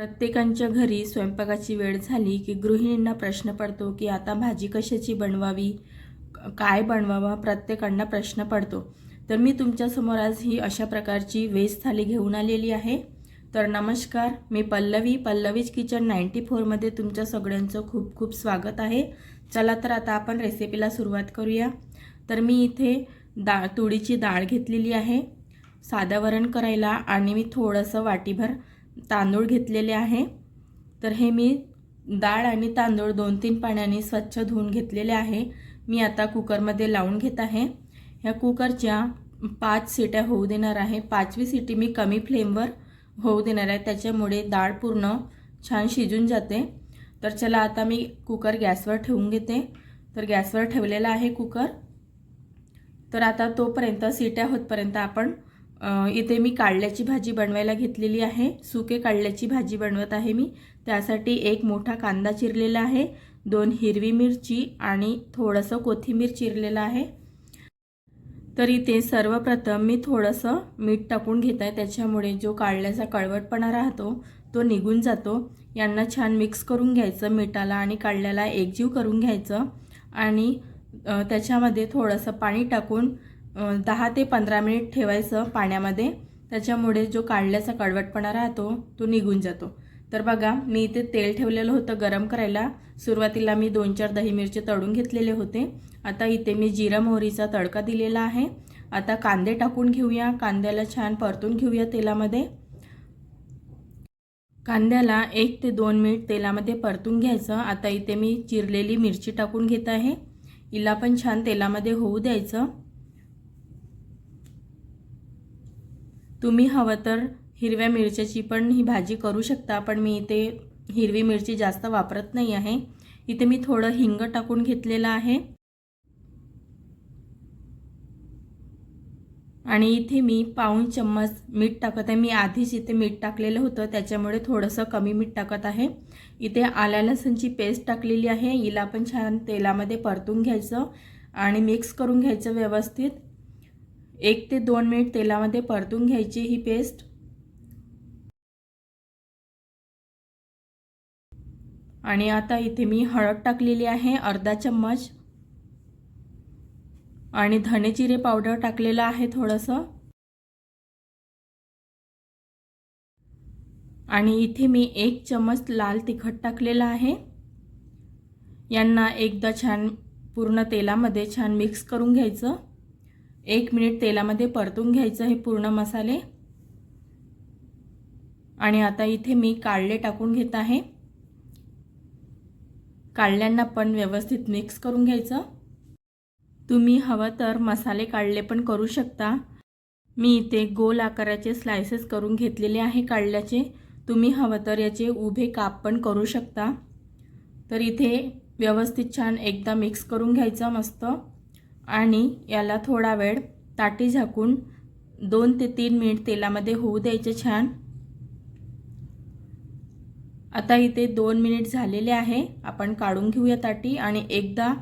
प्रत्येकांच्या घरी स्वयंपाकाची वेळ झाली की गृहिणींना प्रश्न पडतो की आता भाजी कशाची बनवावी? काय बनवावा? प्रत्येकांना प्रश्न पडतो. तर मी तुमच्यासमोर आज ही अशा प्रकारची वेज थाली घेऊन आलेली आहे. तर नमस्कार मी पल्लवी पल्लवीज किचन नाईन्टी फोरमध्ये तुमच्या सगळ्यांचं खूप खूप स्वागत आहे. चला तर आता आपण रेसिपीला सुरुवात करूया. तर मी इथे डाळ तुळीची डाळ घेतलेली आहे. साधं वरण करायला आणि मी थोडंसं वाटीभर तांदूळ घेतलेले आहे. तर हे मी डाळ आणि तांदूळ दोन तीन पाण्याने स्वच्छ धुवून घेतलेले आहे. मी आता कुकरमध्ये लावून घेत आहे. ह्या कुकरच्या पाच सिट्या होऊ देणार आहे. पाचवी सिटी मी कमी फ्लेमवर होऊ देणार आहे. त्याच्यामुळे डाळ पूर्ण छान शिजून जाते. तर चला आता मी कुकर गॅसवर ठेवून घेते. तर गॅसवर ठेवलेला आहे कुकर. तर आता तोपर्यंत सिट्या होतपर्यंत आपण इथे मी काढल्याची भाजी बनवायला घेतलेली आहे. सुके काढल्याची भाजी बनवत आहे मी. त्यासाठी एक मोठा कांदा चिरलेला आहे दोन हिरवी मिरची आणि थोडंसं कोथिंबीर चिरलेलं आहे. तर इथे सर्वप्रथम मी थोडंसं मीठ टाकून घेत आहे त्याच्यामुळे जो काढल्याचा कळवटपणा राहतो तो निघून जातो. यांना छान मिक्स करून घ्यायचं मिठाला आणि काढल्याला एकजीव करून घ्यायचं. आणि त्याच्यामध्ये थोडंसं पाणी टाकून दहा ते पंधरा मिनिट ठेवायचं पाण्यामध्ये. त्याच्यामुळे जो काढल्याचा कडवटपणा राहतो तो निघून जातो. तर बघा मी इथे तेल ठेवलेलं होतं गरम करायला. सुरुवातीला मी दोन चार दही मिरची तळून घेतलेले होते. आता इथे मी जिरा मोहरीचा तडका दिलेला आहे. आता कांदे टाकून घेऊया. कांद्याला छान परतून घेऊया तेलामध्ये. कांद्याला एक ते दोन मिनिट तेलामध्ये परतून घ्यायचं. आता इथे मी चिरलेली मिरची टाकून घेत आहे. हिला पण छान तेलामध्ये होऊ द्यायचं. तुम्ही हवं तर हिरव्या मिरच्याची पण ही भाजी करू शकता पण मी इथे हिरवी मिरची जास्त वापरत नाही आहे. इथे मी थोडं हिंग टाकून घेतलेलं आहे. आणि इथे मी पाऊण चम्मच मीठ टाकत आहे. मी आधीच इथे मीठ टाकलेलं होतं त्याच्यामुळे थोडंसं कमी मीठ टाकत आहे. इथे आल्या लसणची पेस्ट टाकलेली आहे. हिला पण छान तेलामध्ये परतून घ्यायचं आणि मिक्स करून घ्यायचं व्यवस्थित. एक ते दोन मिनिट तेलामध्ये परतून घ्यायची ही पेस्ट. आणि आता इथे मी हळद टाकलेली आहे अर्धा चम्मच. आणि धने जिरे पावडर टाकलेलं आहे थोडंसं. आणि इथे मी एक चम्मच लाल तिखट टाकलेलं आहे. यांना एकदा छान पूर्ण तेलामध्ये छान मिक्स करून घ्यायचं. एक मिनिट तेलामध्ये परतून घ्यायचं हे पूर्ण मसाले. आणि आता इथे मी काढले टाकून घेत आहे. काढल्यांना पण व्यवस्थित मिक्स करून घ्यायचं. तुम्ही हवं तर मसाले काढले पण करू शकता. मी इथे गोल आकाराचे स्लायसेस करून घेतलेले आहे काढल्याचे तुम्ही हवं तर याचे उभे काप पण करू शकता. तर इथे व्यवस्थित छान एकदा मिक्स करून घ्यायचं मस्त. आणि याला थोडा वेळ ताटी झाकून दोन ते तीन मिनिट तेलामध्ये होऊ द्यायचे छान. आता इथे दोन मिनिट झालेले आहे. आपण काढून घेऊया ताटी आणि एकदा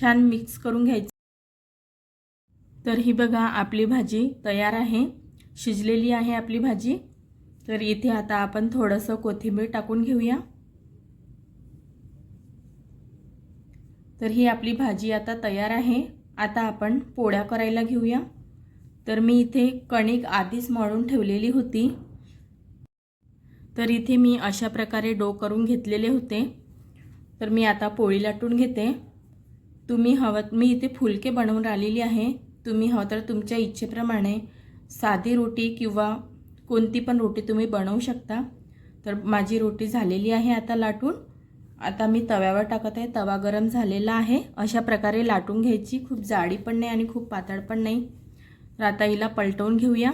छान मिक्स करून घ्यायचं. तर ही बघा आपली भाजी तयार आहे. शिजलेली आहे आपली भाजी. तर इथे आता आपण थोडंसं कोथिंबीर टाकून घेऊया. तर ही आपली भाजी आता तयार आहे. आता आपण पोळ्या करायला घेऊया. तर मी इथे कणिक आधीच मळून ठेवलेली होती. तर इथे मी अशा प्रकारे डो करून घेतलेले होते. तर मी आता पोळी लाटून घेते. तुम्ही हवं मी इथे फुलके बनवून राहिलेली आहे. तुम्ही हवं तर तुमच्या इच्छेप्रमाणे साधी रोटी किंवा कोणती पण रोटी तुम्ही बनवू शकता. तर माझी रोटी झालेली आहे आता लाटून. आता मी तव्यावर टाकत आहे. तवा गरम झालेला आहे. अशा प्रकारे लाटून घ्यायची. खूप जाडी पण नाही आणि खूप पातळ पण नाही. तर आता हिला पलटवून घेऊया.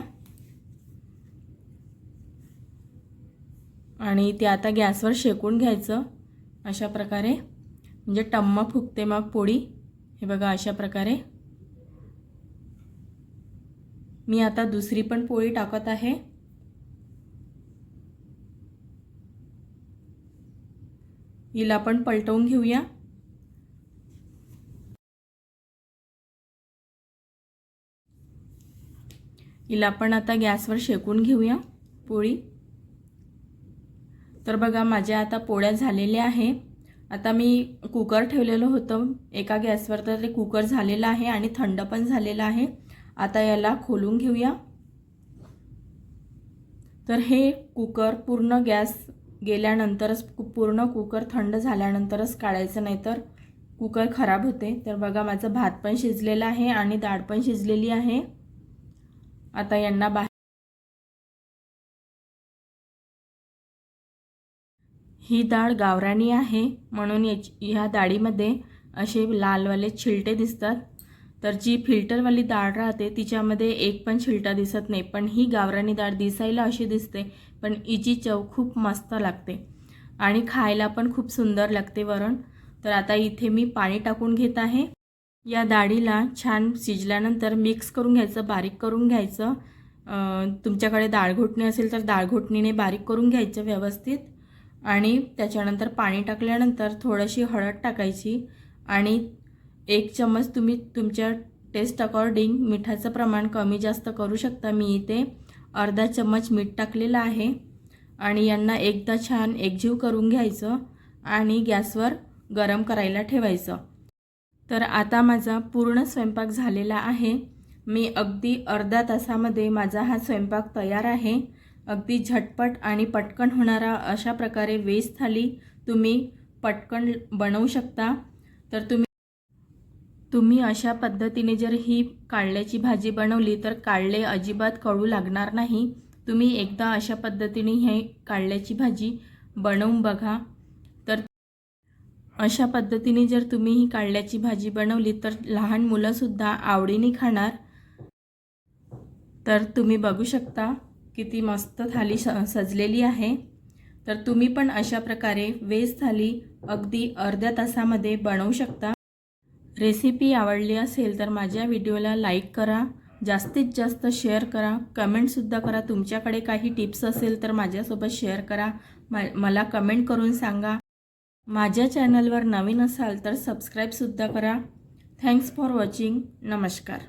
आणि ते आता गॅसवर शेकून घ्यायचं. अशा प्रकारे. म्हणजे टम्म फुगते मग पोळी. हे बघा अशा प्रकारे. मी आता दुसरी पण पोळी टाकत आहे. हिला पण पलटवून घेऊया. हिला पण आता गॅसवर शेकून घेऊया पोळी. तर बघा माझ्या आता पोळ्या झालेल्या आहे आता मी कुकर ठेवलेलं होतं. एका गॅसवर तर ते कुकर झालेलं आहे आणि थंड पण झालेलं आहे. आता याला खोलून घेऊया. तर हे कुकर पूर्ण गॅस गेल्यानंतरच पूर्ण कुकर थंड झाल्यानंतरच काढायचं नाही तर कुकर खराब होते. तर बघा माझं भात पण शिजलेला आहे आणि डाळ पण शिजलेली आहे. आता यांना बाहेर ही डाळ गावराणी आहे म्हणून याची ह्या डाळीमध्ये असे लालवाले छिलटे दिसतात. तर जी फिल्टरवाली डाळ राहते तिच्यामध्ये एक पण शिलटा दिसत नाही. पण ही गावरानी डाळ दिसायला अशी दिसते पण हिची चव खूप मस्त लागते. आणि खायला पण खूप सुंदर लागते वरण. तर आता इथे मी पाणी टाकून घेत आहे. या डाळीला छान शिजल्यानंतर मिक्स करून घ्यायचं बारीक करून घ्यायचं. तुमच्याकडे डाळघोटणी असेल तर दाळघोटणीने बारीक करून घ्यायचं व्यवस्थित. आणि त्याच्यानंतर पाणी टाकल्यानंतर थोडीशी हळद टाकायची. आणि एक चम्मच तुम्ही तुमच्या टेस्ट अकॉर्डिंग मिठाचं प्रमाण कमी जास्त करू शकता. मी इथे अर्धा चम्मच मीठ टाकलेलं आहे. आणि यांना एकदा छान एकजीव करून घ्यायचं आणि गॅसवर गरम करायला ठेवायचं. तर आता माझा पूर्ण स्वयंपाक झालेला आहे. मी अगदी अर्धा तासामध्ये माझा हा स्वयंपाक तयार आहे. अगदी झटपट आणि पटकन होणारा अशा प्रकारे वेज थाली तुम्ही पटकन बनवू शकता. तर तुम्ही तुम्ही अशा पद्धतीने जर ही काढल्याची भाजी बनवली तर काढले अजिबात कळू लागणार नाही. तुम्ही एकदा अशा पद्धतीने हे काढल्याची भाजी बनवून बघा. तर अशा पद्धतीने जर तुम्ही ही काढल्याची भाजी बनवली तर लहान मुलंसुद्धा आवडीने खाणार. तर तुम्ही बघू शकता किती मस्त थाली स सजलेली आहे. तर तुम्ही पण अशा प्रकारे वेज थाली अगदी अर्ध्या तासामध्ये बनवू शकता. रेसिपी आवडली असेल तर माझ्या व्हिडिओला लाईक करा जास्तीत जास्त शेअर करा कमेंटसुद्धा करा. तुमच्याकडे काही टिप्स असेल तर माझ्यासोबत शेअर करा. मला कमेंट करून सांगा. माझ्या चॅनलवर नवीन असाल तर सबस्क्राईबसुद्धा करा. थँक्स फॉर वॉचिंग नमस्कार.